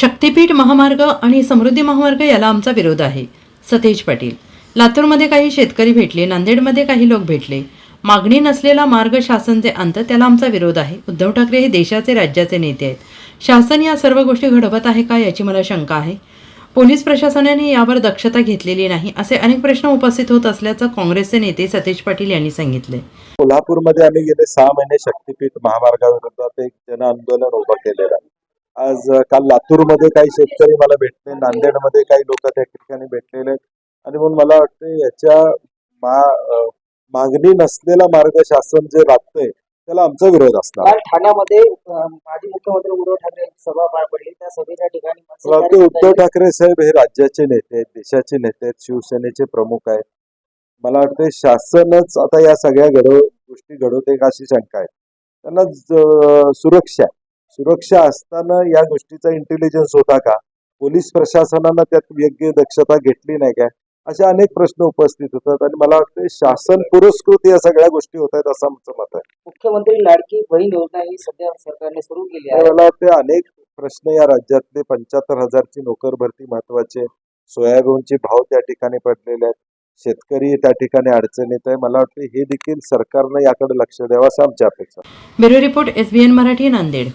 शक्तीपीठ महामार्ग आणि समृद्धी महामार्ग याला आमचा विरोध आहे. सतेज पाटील. लातूरमध्ये काही शेतकरी भेटले नांदेडमध्ये काही लोक भेटले. मागणी नसलेला मार्ग शासन जे त्याला आमचा विरोध आहे. उद्धव ठाकरे हे देशाचे राज्याचे नेते आहेत. शासन या सर्व गोष्टी घडवत आहे का याची मला शंका आहे. पोलीस प्रशासनाने यावर दक्षता घेतलेली नाही असे अनेक प्रश्न उपस्थित होत असल्याचं काँग्रेसचे नेते सतेज पाटील यांनी सांगितले कोल्हापूरमध्ये आम्ही गेले सहा महिने शक्तीपीठ महामार्गाविरोधात एक जन आंदोलन उभं केलेलं आहे. आज काल लातूरमध्ये काही शेतकरी मला भेटले नांदेडमध्ये काही लोक त्या ठिकाणी भेटलेले आहेत. आणि म्हणून मला वाटतं याच्या मा मागणी नसलेला मार्ग शासन जे राखतंय त्याला आमचा विरोध असणार. ठाण्यामध्ये माजी मुख्यमंत्री उद्धव ठाकरे सभा पार पडली. त्या सभेच्या ठिकाणी उद्धव ठाकरे साहेब हे राज्याचे नेते आहेत देशाचे नेते आहेत शिवसेनेचे प्रमुख आहेत. मला वाटतं शासनच आता या सगळ्या घडव गोष्टी घडवते का अशी शंका आहे. त्यांना सुरक्षा सुरक्षा असताना या गोष्टीचा इंटेलिजन्स होता का? पोलीस प्रशासनानं त्यात योग्य दक्षता घेतली नाही काय असे अनेक प्रश्न उपस्थित होतात आणि मला वाटतं शासन पुरस्कृत या सगळ्या गोष्टी होत आहेत असं आमचं मत आहे. मुख्यमंत्री लाडकी बहीण योजना ही सध्या सरकारने सुरू केली आहे. मला वाटते अनेक प्रश्न या राज्यातले पंच्याहत्तर हजारची नोकर भरती महत्त्वाचे सोयाबीनचे भाव त्या ठिकाणी पडलेले आहेत शेतकरी त्या ठिकाणी अडचणीत आहे. मला वाटतं हे देखील सरकारनं याकडे लक्ष द्यावं असं आमची अपेक्षा. Bureau report S B N Marathi Nanded.